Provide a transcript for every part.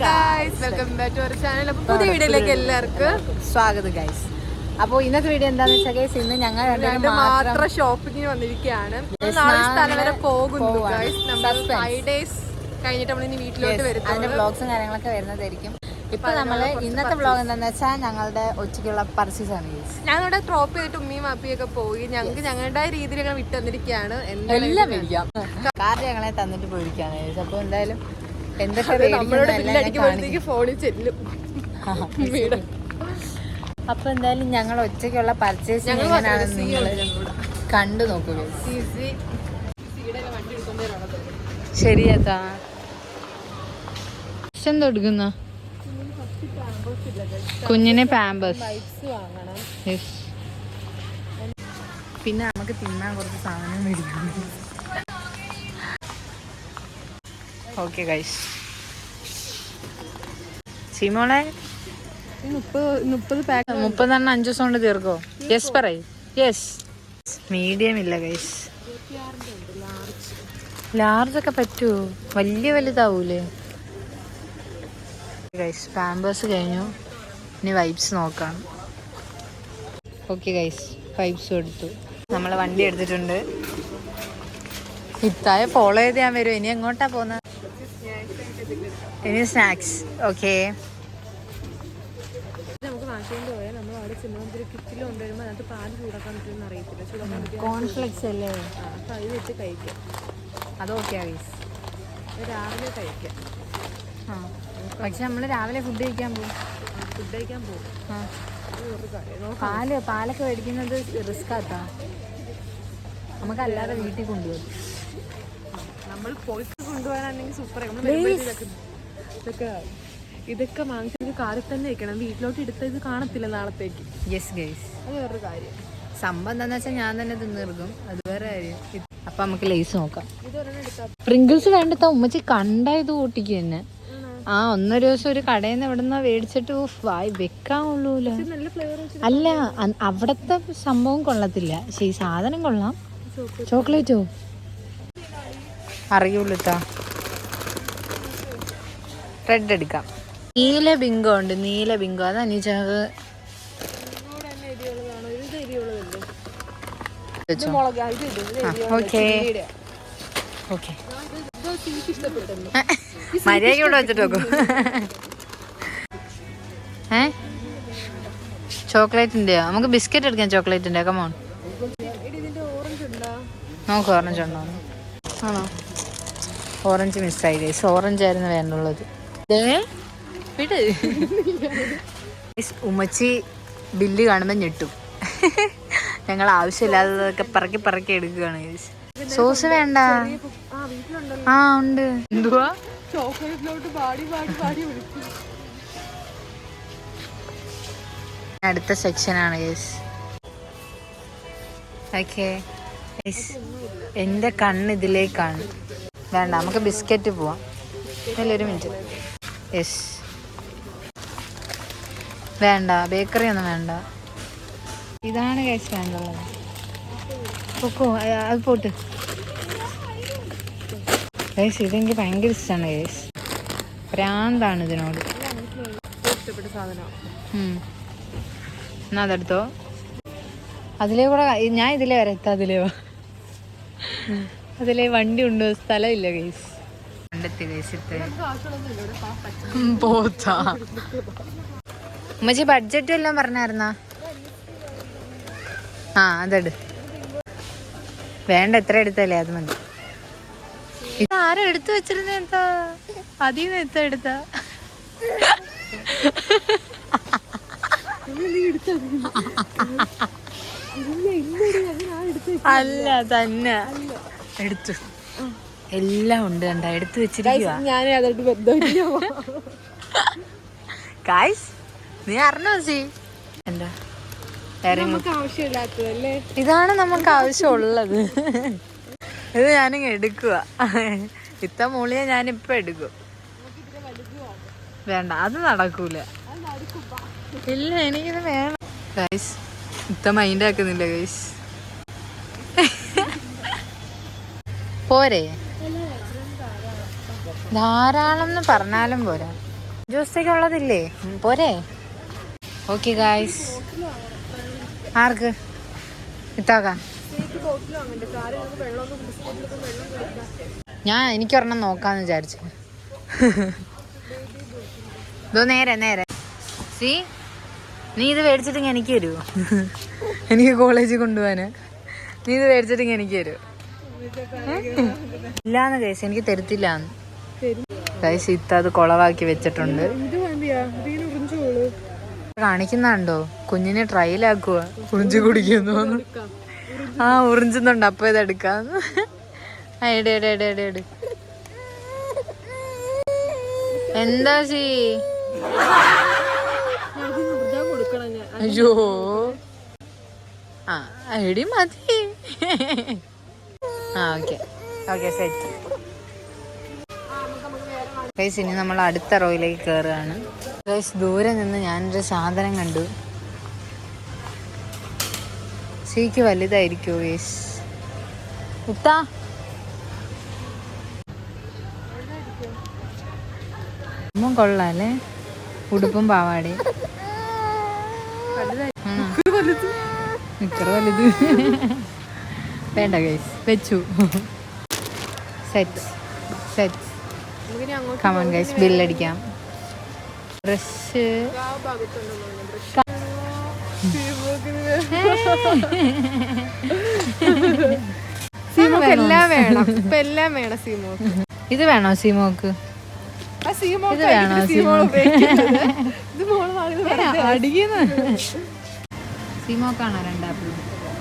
Welcome back to our channel അപ്പൊ പുതിയ വീഡിയോയിലേക്ക് എല്ലാവർക്കും സ്വാഗതം ഗൈസ് അപ്പോൾ ഇന്നത്തെ വീഡിയോ എന്താന്ന് വെച്ചാൽ ഗൈസ് ഇന്ന് ഞങ്ങൾ മാത്രം ഷോപ്പിങ്ങിന് വന്നിരിക്കുകയാണ്. നാളെ സ്ഥലം വരെ പോകുന്നു പോവാണ്. ഗൈസ് നമ്മൾ Suspense. ഫൈവ് ഡേയ്സ് കഴിഞ്ഞിട്ട് നമ്മൾ ഇനി വീട്ടിലോട്ട് അതിന്റെ ബ്ലോഗ്സും കാര്യങ്ങളൊക്കെ വരുന്നതായിരിക്കും. ഇപ്പൊ നമ്മൾ ഇന്നത്തെ വ്ളോഗ് എന്താന്ന് വെച്ചാൽ ഞങ്ങളുടെ ഉച്ചയ്ക്കുള്ള പർച്ചേസ് ആണ് ഗൈസ് ഞങ്ങളുടെ ഡ്രോപ്പ് ചെയ്തിട്ട് ഉമ്മിയും വാപ്പിയൊക്കെ പോയി. ഞങ്ങൾക്ക് ഞങ്ങളുടെ രീതിയിൽ ഞങ്ങൾ വിട്ടു തന്നിരിക്കുകയാണ് എന്തായാലും എല്ലാം കാർഡ് കാർ ഞങ്ങളെ തന്നിട്ട് പോയിരിക്കാണ് അപ്പൊ എന്തായാലും എന്തൊക്കെ നമ്മളോട് ബില്ലടിക്കുമ്പോഴത്തേക്ക് ഫോണിൽ ചെല്ലും. അപ്പൊ എന്തായാലും ഞങ്ങൾ ഒറ്റയ്ക്കുള്ള പർച്ചേസ് എങ്ങനെയാണെന്ന് നിങ്ങൾ കണ്ടു നോക്കുക ഈസി സീയുടെ വണ്ടി എടുത്തോണ്ട് വരണത് ശരിയാത്താ എന്ത് കുഞ്ഞിനെ പാമ്പേഴ്സ് പിന്നെ നമുക്ക് തിന്നാൻ കുറച്ച് സാധനം മേടിക്കണം ഓക്കെ ഗൈസ് സിമോളെ മുപ്പതെണ്ണം അഞ്ചു ദിവസം കൊണ്ട് തീർക്കോ? യെസ് പറയ്. യെസ് മീഡിയം ഇല്ല ഗൈസ് ലാർജ് ഒക്കെ പറ്റുമോ വലിയ വലുതാവൂലേ? ഗൈസ് പാമ്പേഴ്സ് കഴിഞ്ഞു. ഇനി വൈബ്സ് നോക്കാം. ഓക്കെ ഗൈസ് വൈബ്സും എടുത്തു നമ്മൾ വണ്ടി എടുത്തിട്ടുണ്ട്. ഇത്തായ ഫോളോ ചെയ്ത് ഞാൻ വരും. ഇനി എങ്ങോട്ടാ പോകുന്നത് ഇനി സ്നാക്സ് ഓക്കേ നമുക്ക് പോയാൽ നമ്മൾ അവിടെ ചെല്ലുമ്പോൾ കിറ്റിൽ കൊണ്ടുവരുമ്പോൾ അതിനകത്ത് പാൽ ചൂടാക്കാൻ പറ്റുമെന്ന് അറിയത്തില്ല. ചൂടാക്കാൻ പറ്റിയ കോൺഫ്ലെക്സ് അല്ലേ? അപ്പം അത് വെച്ച് കഴിക്കാം. അത് ഓക്കെ ഗൈസ് അത് രാവിലെ കഴിക്കാം. ആ പക്ഷെ നമ്മൾ രാവിലെ ഫുഡ് കഴിക്കാൻ പോകും ഫുഡ് കഴിക്കാൻ പോകും ആ. പാൽ പാലൊക്കെ മേടിക്കുന്നത് റിസ്ക് ആത്താ നമുക്കല്ലാതെ വീട്ടിൽ കൊണ്ടുപോകും. നമ്മൾ പോയിട്ട് കൊണ്ടുപോകാനാണെങ്കിൽ സൂപ്പർ ഇതൊക്കെ ഇതൊക്കെ വാങ്ങിച്ചത് കാറിൽ തന്നെ വെക്കണം വീട്ടിലോട്ട് എടുത്ത ഇത് കാണത്തില്ല നാളത്തേക്ക്. യെസ് ഗൈസ് അത് വേറൊരു കാര്യം. സംഭവം എന്താന്ന് വെച്ചാൽ ഞാൻ തന്നെ തിന്നിറങ്ങും അത് വേറെ കാര്യം. അപ്പൊ നമുക്ക് ലേസ് നോക്കാം. പ്രിങ്കിൾസ് വേണ്ടത്ത ഉമ്മച്ചി കണ്ടായത് കൂട്ടിക്ക് തന്നെ. ആ ഒന്നര ദിവസം ഒരു കടയിൽ നിന്ന് എവിടെ നിന്നാ മേടിച്ചിട്ട് വായി വെക്കാൻ അല്ല? അവിടത്തെ സംഭവം കൊള്ളത്തില്ല. ശരി സാധനം കൊള്ളാം. ചോക്ലേറ്റോ അറിയൂലത്താ റെഡ് എടുക്കാം നീല ബിങ്കോ ഉണ്ട് നീല ബിങ്കോ. അത് അനീച്ചക്ക് ഓക്കെ. ഓക്കെ. മര്യാദ ഇവിടെ വെച്ചിട്ട് നോക്കൂ ഏ? ചോക്ലേറ്റിന്റെയോ നമുക്ക് ബിസ്ക്കറ്റ് എടുക്കാം ചോക്ലേറ്റിന്റെ കമോൺ നോക്കൂ ഇതിന്റെ ഓറഞ്ച് ഉണ്ടോ? നമുക്ക് ഓറഞ്ച് ഉണ്ടോ? ആണോ? ഓറഞ്ച് മിസ്സായി ഗൈസ് ഓറഞ്ച് ആയിരുന്നു വേണ്ടുള്ളത്. വിട്. ഉമ്മച്ചി ബില്ല് കാണുമ്പോൾ ഞെട്ടും. ഞങ്ങൾ ആവശ്യമില്ലാത്തതൊക്കെ പറക്കി പറക്കി എടുക്കുകയാണ് ഗൈസ് സോസ് വേണ്ട. ആ ഉണ്ട്. എന്തുവാ? അടുത്ത സെക്ഷനാണ് ഗൈസ് ഓക്കെ എന്റെ കണ്ണ് ഇതിലേക്കാണ്. വേണ്ട നമുക്ക് ബിസ്ക്കറ്റ് പോവാം. ഇല്ല ഒരു മിനിറ്റ്. യെസ്. വേണ്ട ബേക്കറി ഒന്നും വേണ്ട. ഇതാണ് കേസ് വേണ്ടുള്ളത്. പൊക്കോ അത് പോട്ട്. കേസ് ഇതെനിക്ക് ഭയങ്കര ഇഷ്ടമാണ് കേസ് ഭ്രാന്താണ് ഇതിനോട്. എന്നാ അതെടുത്തോ? അതിലേ കൂടെ ഞാൻ ഇതിലേ വരെ എത്താം അതിലേ അതിലേ വണ്ടി ഉണ്ടോ സ്ഥലമില്ല ഗൈസ് കണ്ടെത്തി പോത്താ. ഉമ്മച്ചി ബഡ്ജറ്റ് എല്ലാം പറഞ്ഞായിരുന്നാ? ആ അതെടു. വേണ്ട എത്ര എടുത്തല്ലേ അത് മതി. ഇത് ആരും എടുത്തു വെച്ചിരുന്ന എന്താ? അതിൽ നിന്ന് എത്ര എടുത്താ? അല്ല തന്നെ. എടുത്തു. എല്ലാം ഉണ്ട് കണ്ട എടുത്തു വെച്ചിരിക്കുക ഗായ്സ് നീ അറിഞ്ഞോ സി? എന്താ? ഇതാണ് നമുക്ക് ആവശ്യമുള്ളത്. ഇത് ഞാനിങ്ങ് എടുക്കുക ഇത്ത മൂളിയെ ഞാനിപ്പോ എടുക്കും. വേണ്ട അത് നടക്കൂല. ഇല്ല എനിക്കിത് വേണം. ഗൈസ് ഇത്ത മൈൻഡ് ആക്കുന്നില്ല ഗൈസ് പോരെ? ധാരാളം എന്ന് പറഞ്ഞാലും പോരാ. ദിവസത്തേക്ക് ഉള്ളതില്ലേ? പോരെ? ഓക്കെ ഗായ്സ് ആർക്ക്? ഇത്താക്കാം. ഞാൻ എനിക്കൊരെണ്ണം നോക്കാന്ന് വിചാരിച്ചു. ഇതോ നേരെ നേരെ. സി നീ ഇത് മേടിച്ചിട്ടെങ്കിൽ എനിക്ക് തരുമോ എനിക്ക് കോളേജിൽ കൊണ്ടുപോകാന്. നീ ഇത് മേടിച്ചിട്ടെങ്കിൽ എനിക്ക് തരുമോ ഇല്ലാന്ന് കേസ് എനിക്ക് തരത്തില്ല. കൈസ് ഇത്ത അത് കൊളവാക്കി വെച്ചിട്ടുണ്ട്. കാണിക്കുന്നുണ്ടോ? കുഞ്ഞിനെ ട്രയലാക്കുക ഉറിഞ്ചു കുടിക്കുന്നു ആ ഉറിഞ്ചുന്നുണ്ട്. അപ്പൊ ഇത് എടുക്കാന്ന്. ആ എട് എന്താ ചീ അയ്യോ. ആ ഐഡി മതി. ആ ഓക്കെ. ഓക്കെ സെറ്റ് ഗൈസ് ഇനി നമ്മൾ അടുത്ത റോയിലേക്ക് കയറുകയാണ് ഗൈസ് ദൂരെ നിന്ന് ഞാനൊരു സാധനം കണ്ടു. സീക്ക് വലുതായിരിക്കുമോ ഗൈസ് ഉത്താ. സംഭവം കൊള്ളാല്ലേ ഉടുപ്പും പാവാടെ വലുത്. ഇത്ര വലുത്. വേണ്ട ഗൈസ് വെച്ചു. Set set come on guys ബില്ലടിക്കാം dress ആ ഭാഗത്തുണ്ടെന്ന് സീമോക്ക് എല്ലാം വേണം. ഇപ്പൊ എല്ലാം വേണം സീമോക്ക് ഇത് വേണോ സീമോക്ക് സീമോക്ക് ഇത് വേണോ വാങ്ങിയത് അടിക്കുന്നു സീമോക്കാണോ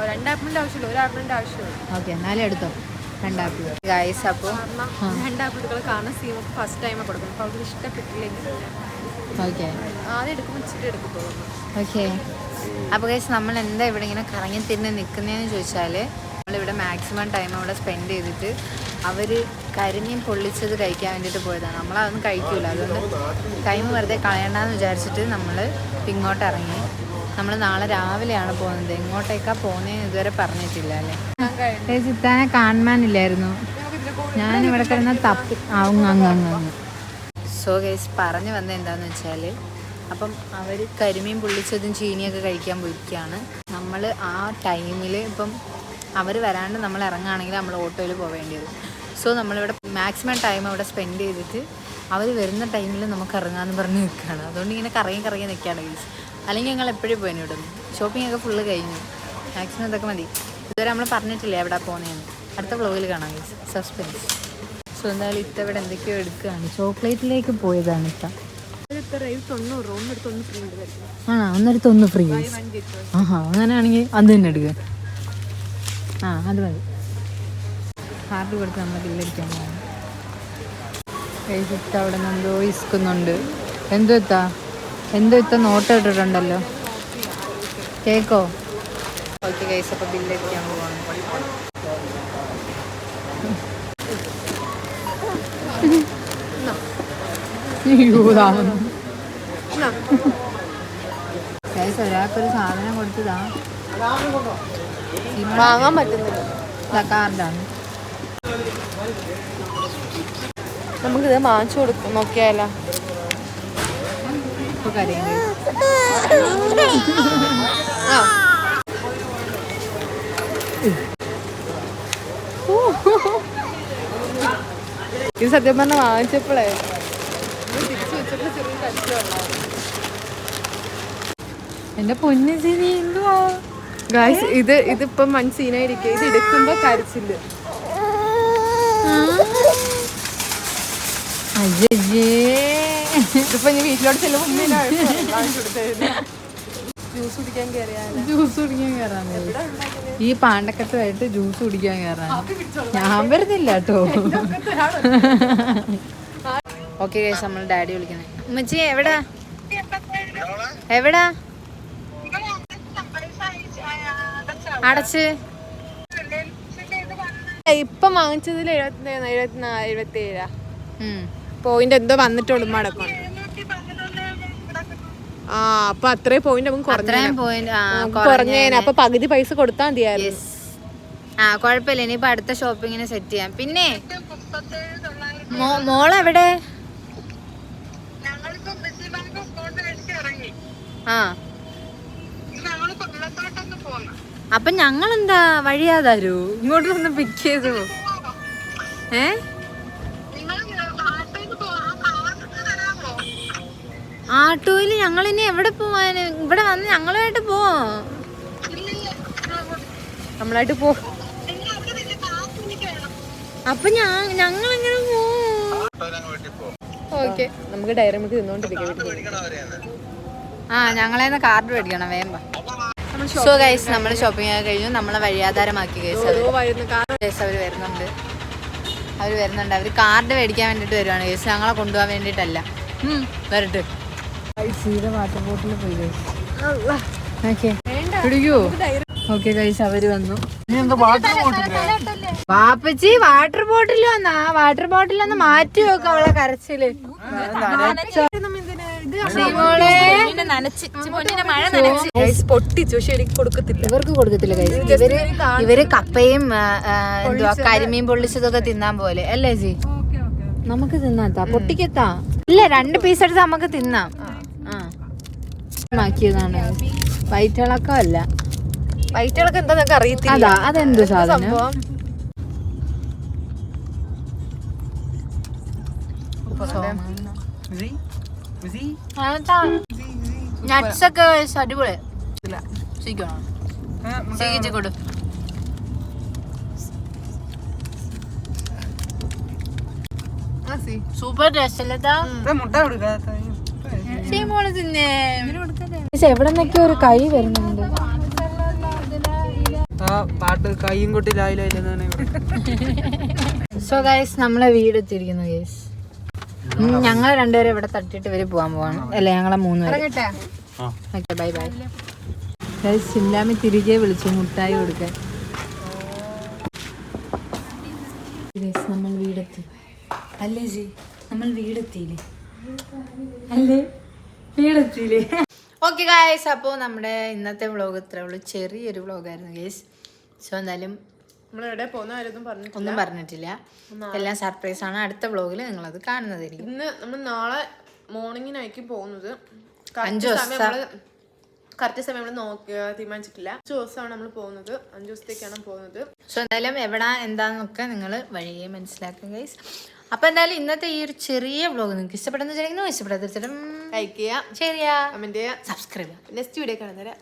ആവശ്യമില്ല ഒരു ആപ്പിളിന്റെ ആവശ്യമില്ല. ഓക്കെ എന്നാലും എടുത്തോ. രണ്ടാപ്പിൾ ഗൈസ് അപ്പോൾ ഫസ്റ്റ് ടൈം കൊടുക്കും അപ്പൊ അവർക്ക് ഇഷ്ടപ്പെട്ടില്ലെങ്കിൽ ഓക്കെ. ആദ്യം എടുക്കുമ്പോൾ ഇച്ചിരി എടുക്കും തോന്നുന്നു ഓക്കെ. അപ്പോൾ ഗൈസ് നമ്മൾ എന്താ ഇവിടെ ഇങ്ങനെ കറങ്ങി തിരിഞ്ഞ് നിൽക്കുന്നതെന്ന് ചോദിച്ചാൽ നമ്മളിവിടെ മാക്സിമം ടൈം അവിടെ സ്പെൻഡ് ചെയ്തിട്ട് അവർ കരിമീൻ പൊള്ളിച്ചത് കഴിക്കാൻ വേണ്ടിയിട്ട് പോയതാണ്. നമ്മളതൊന്നും കഴിക്കൂല. അതുകൊണ്ട് ടൈം വെറുതെ കളയണ്ടെന്ന് വിചാരിച്ചിട്ട് നമ്മൾ ഇങ്ങോട്ട് ഇറങ്ങി. നമ്മൾ നാളെ രാവിലെയാണ് പോകുന്നത്. എങ്ങോട്ടേക്കാ പോകുന്നതെന്ന് ഇതുവരെ പറഞ്ഞിട്ടില്ല അല്ലേ? ചിത്താനെ കാണാനില്ലായിരുന്നു ഞാൻ ഇവിടെ കിടന്ന തപ്പി അങ്ങ് അങ്ങ് അങ്ങ് അങ്ങ്. സോ ഗൈസ് പറഞ്ഞു വന്നത് എന്താണെന്ന് വെച്ചാൽ അപ്പം അവർ കരിമീൻ പൊള്ളിച്ചതും ചീനിയൊക്കെ കഴിക്കാൻ പോയിരിക്കുകയാണ് നമ്മൾ ആ ടൈമിൽ ഇപ്പം അവർ വരാണ്ട് നമ്മൾ ഇറങ്ങുകയാണെങ്കിൽ നമ്മൾ ഓട്ടോയിൽ പോവേണ്ടി വരും. സോ നമ്മളിവിടെ മാക്സിമം ടൈം അവിടെ സ്പെൻഡ് ചെയ്തിട്ട് അവർ വരുന്ന ടൈമിൽ നമുക്ക് ഇറങ്ങാമെന്ന് പറഞ്ഞ് നിൽക്കുകയാണ്. അതുകൊണ്ട് ഇങ്ങനെ കറങ്ങി കറങ്ങി നിൽക്കുകയാണ് ഗൈസ് അല്ലെങ്കിൽ ഞങ്ങൾ എപ്പോഴും പോയിന് ഇവിടെ ഷോപ്പിംഗ് ഒക്കെ ഫുള്ള് കഴിഞ്ഞു. മാക്സിമം ഇതൊക്കെ മതി. ഇതുവരെ നമ്മൾ പറഞ്ഞിട്ടില്ലേ എവിടെ പോകുന്നതെന്ന് അടുത്ത വ്ലോഗിൽ കാണാം ഗൈസ് സസ്പെൻസ് സോ എന്തായാലും ഇത്ത ഇവിടെ എന്തൊക്കെയോ എടുക്കുകയാണ് ചോക്ലേറ്റിലേക്ക് പോയതാണ് ഇത്ത. ആ ഒന്നെടുത്ത് ഒന്ന് ഫ്രീ ആഹാ അങ്ങനെയാണെങ്കിൽ അത് തന്നെ എടുക്കുക ആ അത് മതി. കാർഡ് കൊടുത്ത് നമ്മൾ ബില്ലടിക്കാൻ പോകണം കഴിച്ചിട്ട് അവിടെ നിന്ന് എന്തോ ഇസ്ക്കുന്നുണ്ട് എന്തോ ഇത്താ? എന്തോ ഇത്ത നോട്ട് ഇട്ടിട്ടുണ്ടല്ലോ. കേക്കോ? ഓക്കെ കൈസ് അപ്പോൾ ബില്ലടിക്കാൻ പോവാണ്. അയ്യോ ഇതാവുന്നു ഗൈസ് ഒരാൾക്കൊരു സാധനം കൊടുത്തതാ. വാങ്ങാൻ പറ്റുന്നില്ല കാർഡാണ് നമുക്കിത് വാങ്ങിച്ചു കൊടുക്കും. നോക്കിയാലോ? ഇപ്പൊ കരയുന്നത് ഇത് സത്യം പറഞ്ഞ വാങ്ങിച്ചപ്പോഴേ ഇത് തിരിച്ചു വെച്ചപ്പോൾ ചെറിയ എന്റെ പൊന്നു ശരി എന്തുവാ? ഗായ്സ് ഇത് ഇതിപ്പം മൺ സീനായിരിക്കും. ഇത് എടുക്കുമ്പോ കരച്ചില്ല അയ്യേ ഇതിപ്പോ ഇനി വീട്ടിലോട്ട് ചെല്ലുമ്പോ ജ്യൂസ് കുടിക്കാൻ ജ്യൂസ് കുടിക്കാൻ കയറാൻ ഈ പാണ്ടക്കെട്ടായിട്ട് ജ്യൂസ് കുടിക്കാൻ കയറാൻ ഞാൻ വരുന്നില്ല കേട്ടോ ഓക്കെ കേസ് നമ്മൾ ഡാഡി വിളിക്കണേ ഉമ്മച്ചി എവിടാ? എവിടാ? അടച്ച്. ഇപ്പൊ വാങ്ങിച്ചതിൽ എഴുപത്തി എഴുപത്തിനാല് എഴുപത്തി ഏഴാ ഉം. പോയിന്റ് എന്തോ വന്നിട്ട് ഉമ്മ അടക്കം. ആ അപ്പൊ അത്രേ പോയിന്റ് നമുക്ക് കുറഞ്ഞേനെ. അപ്പൊ പകുതി പൈസ കൊടുത്താൽ മതിയായിരുന്നു. ആ കുഴപ്പമില്ല. ഇനിയിപ്പോ അടുത്ത ഷോപ്പിങ്ങിന് സെറ്റ് ചെയ്യാം. പിന്നെ മോ- മോളെവിടെ? ആ. അപ്പൊ ഞങ്ങൾ എന്താ ഇങ്ങോട്ടൊന്ന് ഇങ്ങോട്ട് ഒന്ന് പിക്ക് ചെയ്തു? ഏ? ആട്ടോയിൽ ഞങ്ങൾ ഇനി എവിടെ പോവാന്? ഇവിടെ വന്ന് ഞങ്ങളുമായിട്ട് പോവോ നമ്മളായിട്ട് പോ. അപ്പൊ ഞാൻ ഞങ്ങൾ എങ്ങനെ പോവും ഓക്കെ. നമുക്ക് ഡയറി മിൽക്ക് തിന്നോണ്ടിരിക്കാം ആ ഞങ്ങളേന്ന് കാർഡ് മേടിക്കണം വേമ്പ സോ ഗൈസ് നമ്മൾ ഷോപ്പിംഗ് ഒക്കെ കഴിഞ്ഞു. നമ്മളെ വഴിയാധാരമാക്കി ഗൈസ് അവർ വരുന്നുണ്ട്. അവർ വരുന്നുണ്ട്. അവർ കാർഡ് മേടിക്കാൻ വേണ്ടിട്ട് വരുവാണ് ഗൈസ് ഞങ്ങളെ കൊണ്ടുപോകാൻ വേണ്ടിട്ടല്ല. വരട്ടെ. വാട്ടർ ബോട്ടിൽ പോയി ഓക്കെ പിടിക്കോ. ഓക്കെ ഗൈസ് അവർ വന്നു. വാപ്പച്ചി വാട്ടർ ബോട്ടിൽ വന്നാ. വാട്ടർ ബോട്ടിൽ ഒന്ന് മാറ്റി വെക്കാം അവളെ കരച്ചിൽ. പൊട്ടിച്ചു. പക്ഷെ എനിക്ക് കൊടുക്കത്തില്ല. ഇവർക്ക് കൊടുക്കത്തില്ല കൈ ഇവർ ഇവർ കപ്പയും എന്തുവാ കരിമീൻ പൊള്ളിച്ചതൊക്കെ തിന്നാൻ പോലെ. അല്ലേ ജി? നമുക്ക് തിന്നാത്താ പൊട്ടിക്കത്താ. ഇല്ല രണ്ട് പീസ് എടുത്ത് നമുക്ക് തിന്നാം. ആക്കിയതാണ് വയറ്റിളക്കം അല്ല. ഇളക്കം എന്താ നിങ്ങൾക്ക് അറിയത്തില്ല? അതാ അതെന്ത് സാധനം? നട്ട്സ് ഒക്കെ അടിപൊളി. സൂപ്പർ ടേസ്റ്റ് അല്ലേ മുട്ട തിന്നേ. എവിടെ നിന്നൊക്കെ ഒരു കൈ വരുന്നുണ്ട്. പാട്ട് കൈയും കൊട്ടി സോ ഗൈസ് നമ്മളെ വീട് എത്തിയിരിക്കുന്നു ഗൈസ് ഞങ്ങൾ രണ്ടുപേരും ഇവിടെ തട്ടിട്ട് ഇവർ പോവാൻ പോവാണ്. അല്ലെ ഞങ്ങളെ മൂന്ന് പേര്. ഓക്കെ ബൈ ബൈ ഗൈസ് ഇല്ലാമി തിരികെ വിളിച്ചു മുട്ടായി കൊടുക്കാൻ. ഗൈസ് നമ്മൾ വീടെത്തി. അല്ലേ ജി? നമ്മൾ വീടെത്തിയില്ലേ? അല്ലേ? വീടെത്തിയില്ലേ? ഓക്കെ ഗായ്സ് അപ്പോൾ നമ്മുടെ ഇന്നത്തെ വ്ളോഗ് ഇത്രേ ഉള്ളൂ. ചെറിയൊരു വ്ളോഗായിരുന്നു ഗേസ് സോ എന്തായാലും നമ്മൾ എവിടെ പോകുന്ന കാര്യമൊന്നും പറഞ്ഞിട്ടില്ല. ഒന്നും പറഞ്ഞിട്ടില്ല. എല്ലാം സർപ്രൈസ് ആണ്. അടുത്ത വ്ളോഗിൽ നിങ്ങളത് കാണുന്നതായിരിക്കും. ഇന്ന് നമ്മൾ നാളെ മോർണിംഗിനായിരിക്കും പോകുന്നത് അഞ്ച് ദിവസം. കറക്റ്റ് സമയം നമ്മൾ നോക്കി തീരുമാനിച്ചിട്ടില്ല. അഞ്ച് ദിവസമാണ് നമ്മൾ പോകുന്നത്. അഞ്ച് ദിവസത്തേക്കാണ് പോകുന്നത്. സോ എന്തായാലും എവിടെ എന്താന്നൊക്കെ നിങ്ങൾ വഴിയെ മനസ്സിലാക്കും ഗൈസ് അപ്പോൾ എന്തായാലും ഇന്നത്തെ ഈ ഒരു ചെറിയ വ്ളോഗ് നിങ്ങൾക്ക് ഇഷ്ടപ്പെടുന്ന ചെറിയ ഇഷ്ടപ്പെടാത്ത ലൈക്ക് ചെയ്യുക ഷെയർ ചെയ്യുക കമന്റ് ചെയ്യുക സബ്സ്ക്രൈബ് നെക്സ്റ്റ് വീഡിയോ കാണുന്നവരെ